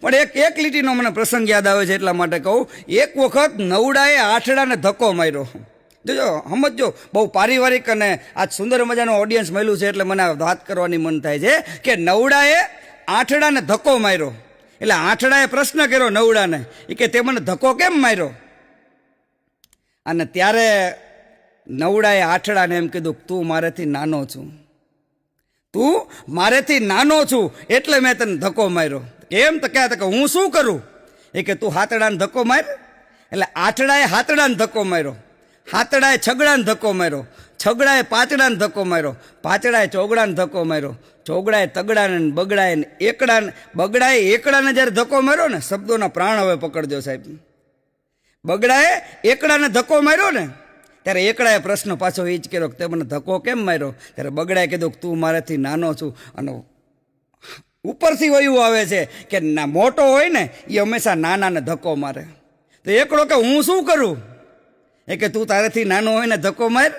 પણ એક એક લીટીનો મને પ્રસંગ યાદ આવે છે એટલા માટે કહું. એક વખત નવડાએ આઠડાને ધક્કો માર્યો. જોજો સમજો બહુ પારિવારિક અને આ સુંદર મજાનું ઓડિયન્સ મળ્યું છે એટલે મને વાત કરવાની મન થાય છે કે નવડાએ આઠડાને ધક્કો માર્યો. એટલે આઠડાએ પ્રશ્ન કર્યો નવડાને. એ કે, તે મને ધક્કો કેમ માર્યો? અને ત્યારે નવડાએ આઠડાને એમ કીધું તું મારેથી નાનો છું. તું મારેથી નાનો છું એટલે મેં તને ધક્કો માર્યો. કેમ તો કહેતા કે હું શું કરું? એ કે તું હાથડાને ધક્કો માર એટલે આઠડાએ હાથડાને ધક્કો માર્યો. હાથડાએ છગડાને ધક્કો માર્યો. છગડાએ પાંચડાને ધક્કો માર્યો. પાંચડાએ ચોગડાને ધક્કો માર્યો. ચોગડાએ તગડાને બગડાએ એકડાને બગડાએ એકડાને જ્યારે ધક્કો માર્યો ને, શબ્દોના પ્રાણ હવે પકડજો સાહેબ. બગડાએ એકડાને ધક્કો માર્યો ને, ત્યારે એકડાએ પ્રશ્ન પાછો એ જ કર્યો કે તે મને ધક્કો કેમ માર્યો? ત્યારે બગડાએ કીધું કે તું મારાથી નાનો છું. અને ઉપરથી વયું આવે છે કે ના, મોટો હોય ને, એ હંમેશા નાનાને ધક્કો મારે. તો એકડો કે હું શું કરું? એ કે તું તારેથી નાનો હોય ને ધક્કો માર.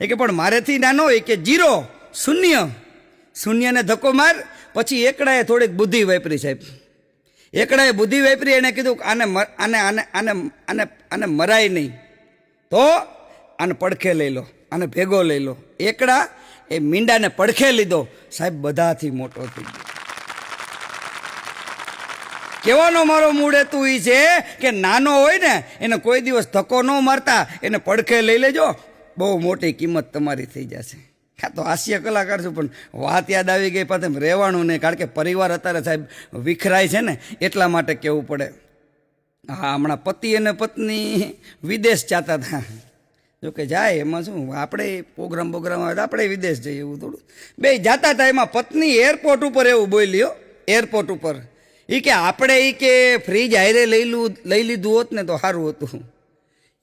એ કે પણ મારેથી નાનો હોય કે જીરો, શૂન્ય. શૂન્યને ધક્કો માર, પછી એકડાએ થોડીક બુદ્ધિ વાપરી સાહેબ. એકડાએ બુદ્ધિ વાપરી એને કીધું આને આને આને આને આને આને મરાય નહીં. તો આને પડખે લઈ લો, આને ભેગો લઈ લો. એકડા એ મીંડાને પડખે લીધો. સાહેબ, બધાથી મોટો થઈ ગયો. કહેવાનો મારો મૂળ હેતુ એ છે કે નાનો હોય ને, એને કોઈ દિવસ ધક્કો ન મારતા, એને પડખે લઈ લેજો. બહુ મોટી કિંમત તમારી થઈ જશે. હા તો હાસ્ય કલાકાર છું, પણ વાત યાદ આવી ગઈ પાસે રહેવાનું નહીં, કારણ કે પરિવાર અત્યારે સાહેબ વિખરાય છે ને, એટલા માટે કહેવું પડે. હા, હમણાં પતિ અને પત્ની વિદેશ જતા હતા. જો કે જાય, એમાં શું, આપણે પ્રોગ્રામ પ્રોગ્રામ આવે આપણે વિદેશ જઈએ એવું થોડું. બે જતા હતા, એમાં પત્ની એરપોર્ટ ઉપર એવું બોલ્યો એરપોર્ટ ઉપર. એ કે આપણે એ કે ફ્રીજ લઈ લું, લઈ લીધું હોત ને તો સારું હતું.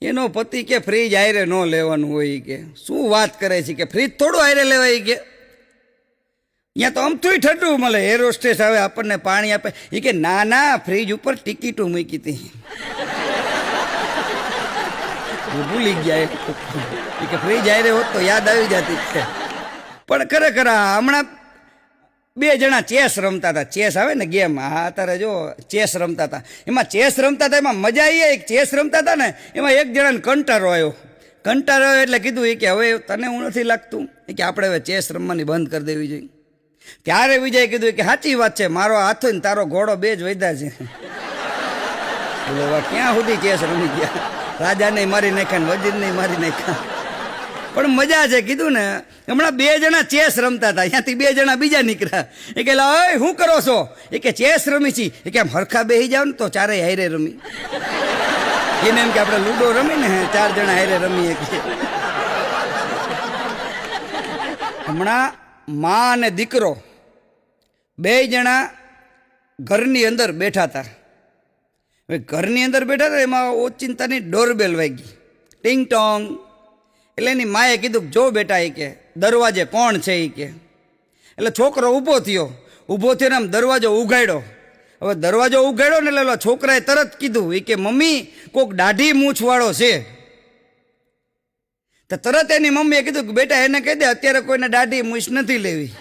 એનો પતિ કે ફ્રીજ હારે ન લેવાનું હોય કે. શું વાત કરે છે કે ફ્રીજ થોડું હારે લેવાય કે. અહીંયા તો અમથું ઠંડુ મળે. એર હોસ્ટેસ આવે આપણને પાણી આપે. એ કે ના ના ફ્રીજ ઉપર ટિકિટો મૂકી હતી. ભૂલી ગયા એ કે ફ્રીજ હારે હોત તો યાદ આવી જતી. પણ ખરેખર હમણાં બે જણા ચેસ રમતા હતા. ચેસ આવે ને ગેમ. હા, અત્યારે જો ચેસ રમતા હતા. એમાં ચેસ રમતા હતા, એમાં મજા આવી એક ચેસ રમતા હતા ને, એમાં એક જણાને કંટારો આવ્યો. કંટારો આવ્યો એટલે કીધું એ કે હવે તને હું નથી લાગતું. કે આપણે હવે ચેસ રમવાની બંધ કરી દેવી જોઈએ. ત્યારે વિજય કીધું કે સાચી વાત છે, મારો હાથ ને તારો ઘોડો બે જ વધ્યા છે. એટલે ક્યાં સુધી ચેસ રમી ગયા? રાજાને મારી નાખ્યા ને વજીરને મારી નાખ્યા? પણ મજા છે, કીધું ને. હમણાં બે જણા ચેસ રમતા હતા. ત્યાંથી બે જણા બીજા નીકળ્યા. એ કે ઓય, શું કરો છો? એ કે, ચેસ રમી છી. એ કે, આમ હરખા બેસી જાવ ને તો ચારેય હારે રમી. એને એમ કે, આપણે લૂડો રમી ને, ચાર જણા હારે રમીએ કે હમણાં મા અને દીકરો બે જણા ઘરની અંદર બેઠા હતા. હવે ઘરની અંદર બેઠા હતા એમાં ઓચિંતાની ડોરબેલ વાગી. ટિંગ ટોંગ. એટલે એની માએ કીધું જો બેટા એ કે, દરવાજે કોણ છે એ કે? એટલે છોકરો ઊભો થયો. ઊભો થયો ને આમ દરવાજો ઉઘાડ્યો. હવે દરવાજો ઉઘાડ્યો ને એટલે છોકરાએ તરત કીધું એ કે, મમ્મી, કોક દાઢી મૂછવાળો છે. તો તરત એની મમ્મીએ કીધું કે, બેટા, એને કહી દે, અત્યારે કોઈને દાઢી મૂછ નથી લેવી.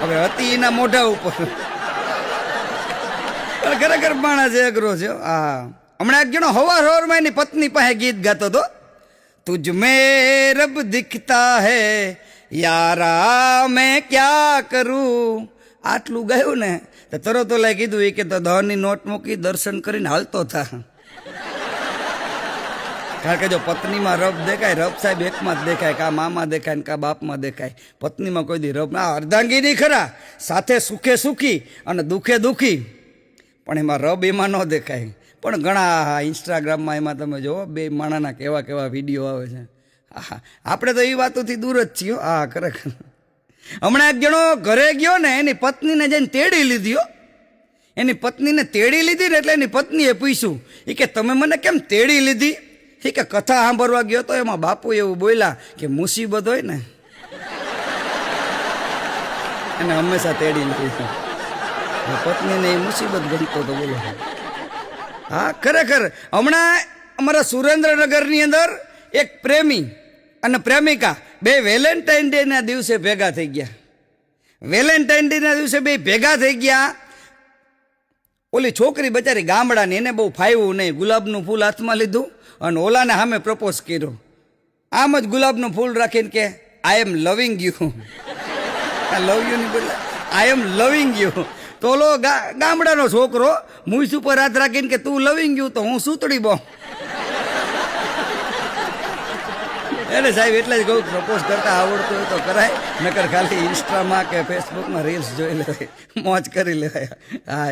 હવે હતી એના મોઢા ઉપર. ખરેખર માણસ એગ્રો છે, હા. હમણાં એક જણો હવાર હવારમાં એની પત્ની પાસે ગીત ગાતો હતો. તુજ મેં રબ દિખતા હે, યારા મેં ક્યા કરું? આટલું ગાયું ને, તો તરત ઓલા કીધું એ કે તો દહની નોટ મૂકી દર્શન કરીને હાલતો થા. કારણ કે જો પત્નીમાં રબ દેખાય, રબ સાહેબ એકમાં જ દેખાય, કા મામાં દેખાય ને કા બાપમાં દેખાય. પત્નીમાં કોઈ દી રબ ના અર્ધાંગી નહીં ખરા, સાથે સુખે સુખી અને દુખે દુખી. પણ એમાં રબ એમાં ન દેખાય. પણ ઘણા ઇન્સ્ટાગ્રામમાં એમાં તમે જુઓ, બે માણાના કેવા કેવા વીડિયો આવે છે. હા આપણે તો એ વાતોથી દૂર જ છીએ હા. ખરેખર. હમણાં એક જણો ઘરે ગયો ને, એની પત્નીને જઈને તેડી લીધી એની પત્નીને તેડી લીધી ને એટલે એની પત્નીએ પૂછ્યું એ કે તમે મને કેમ તેડી લીધી? એ કે, કથા સાંભળવા ગયો તો એમાં બાપુ એવું બોલ્યા કે મુસીબત હોય ને. એને હંમેશા તેડી લીધી. પત્નીને એ મુસીબત ગમતો તો બોલો. હા, ખરેખર. હમણાં અમારા સુરેન્દ્રનગરની અંદર એક પ્રેમી અને પ્રેમિકા બે વેલેન્ટાઇન ડેના દિવસે ભેગા થઈ ગયા. વેલેન્ટાઇન ડેના દિવસે બે ભેગા થઈ ગયા. ઓલી છોકરી બચારી ગામડાની એને બહુ ફાવ્યું નહીં. ગુલાબનું ફૂલ હાથમાં લીધું અને ઓલાને સામે પ્રપોઝ કર્યો. આમ જ ગુલાબનું ફૂલ રાખીને કે આઈ એમ લવિંગ યુ લવ યુ ની બદલે આઈ એમ લવિંગ યુ તો ઓલો ગામડાનો છોકરો મુઈસ ઉપર હાથ રાખીને કે તું લવિંગ ગયું તો હું સુતડી બો એટલે સાહેબ, એટલે જ કહું પ્રપોઝ કરતા આવડતું હોય તો કરાય. નકર ખાલી ઇન્સ્ટામાં કે ફેસબુકમાં રીલ્સ જોઈ લેવાય. મોજ કરી લેવાય. હા